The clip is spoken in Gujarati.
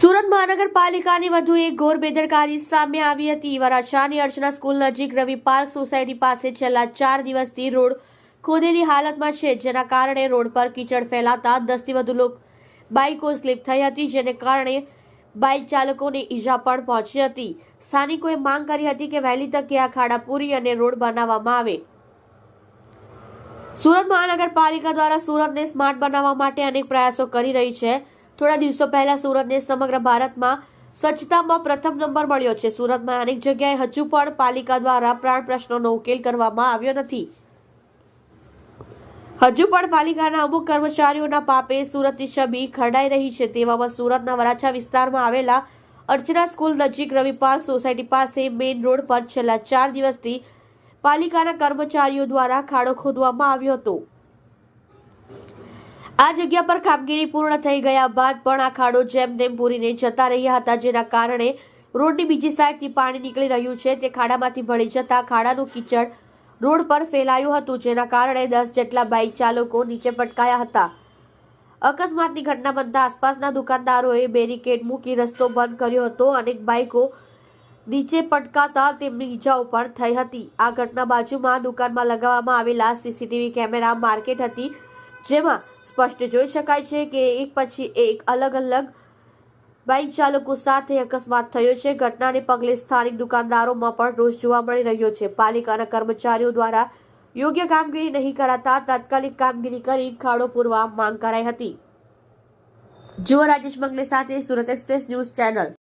સુરત મહાનગરપાલિકાની વધુ એક ઘોર બેદરકારી સામે આવી હતી. વરાછાની અર્ચના સ્કૂલ નજીક રવિ પાર્ક સોસાયટી પાસે છેલ્લા ચાર દિવસથી રોડ ખોદેલી હાલતમાં છે, જેના કારણે રોડ પર કીચડ ફેલાતા દસથી વધુ લોકો બાઇકો સ્લીપ થઈ હતી, જેને કારણે બાઇક ચાલકોને ઈજા પણ પહોંચી હતી. સ્થાનિકોએ માંગ કરી હતી કે વહેલી તકે આ ખાડા પૂરી અને રોડ બનાવવામાં આવે. સુરત મહાનગરપાલિકા દ્વારા સુરતને સ્માર્ટ બનાવવા માટે અનેક પ્રયાસો કરી રહી છે. થોડા દિવસો પહેલા સુરતને સમગ્ર ભારતમાં સ્વચ્છતામાં પ્રથમ નંબર મળ્યો છે. સુરતમાં અનેક જગ્યાએ હજુ પણ પાલિકા દ્વારા પ્રાણ પ્રશ્નોનો ઉકેલ કરવામાં આવ્યો નથી. હજુ પણ પાલિકાના અમુક કર્મચારીઓના પાપે સુરતની છબી ખરડાઈ રહી છે. તેવામાં સુરતના વરાછા વિસ્તારમાં આવેલા અર્ચના સ્કૂલ નજીક રવિ પાર્ક સોસાયટી પાસે મેઇન રોડ પર છેલ્લા ચાર દિવસથી પાલિકાના કર્મચારીઓ દ્વારા ખાડો ખોદવામાં આવ્યો હતો. આ જગ્યા પર કામગીરી પૂર્ણ થઈ ગયા બાદ પણ આ ખાડો જેમ તેમ પૂરીને જતા રહ્યા હતા, જેના કારણે રોડની બીજી સાઈડથી પાણી નીકળી રહ્યું છે. તે ખાડામાંથી ભળી જતા ખાડાનું કીચડ રોડ પર ફેલાયું હતું, જેના કારણે દસ જેટલા બાઇક ચાલકો નીચે પટકાયા હતા. અકસ્માતની ઘટના બનતા આસપાસના દુકાનદારોએ બેરિકેડ મૂકી રસ્તો બંધ કર્યો હતો. અનેક બાઇકો નીચે પટકાતા તેમની ઈજાઓ પણ થઈ હતી. આ ઘટના બાજુમાં દુકાનમાં લગાવવામાં આવેલા સીસીટીવી કેમેરા માર્કેટ હતી, જેમાં સ્પષ્ટ જોઈ શકાય છે કે એક પછી એક અલગ અલગ બાઇક ચાલકો સાથે અકસ્માત થયો છે. ઘટનાને પગલે સ્થાનિક દુકાનદારોમાં પણ રોષ જોવા મળી રહ્યો છે. પાલિકાના કર્મચારીઓ દ્વારા યોગ્ય કામગીરી નહીં કરાતા તાત્કાલિક કામગીરી કરી ખાડો પૂરવા માંગ કરાઈ હતી. જુઓ રાજેશ મંગલે સાથે સુરત એક્સપ્રેસ ન્યૂઝ ચેનલ.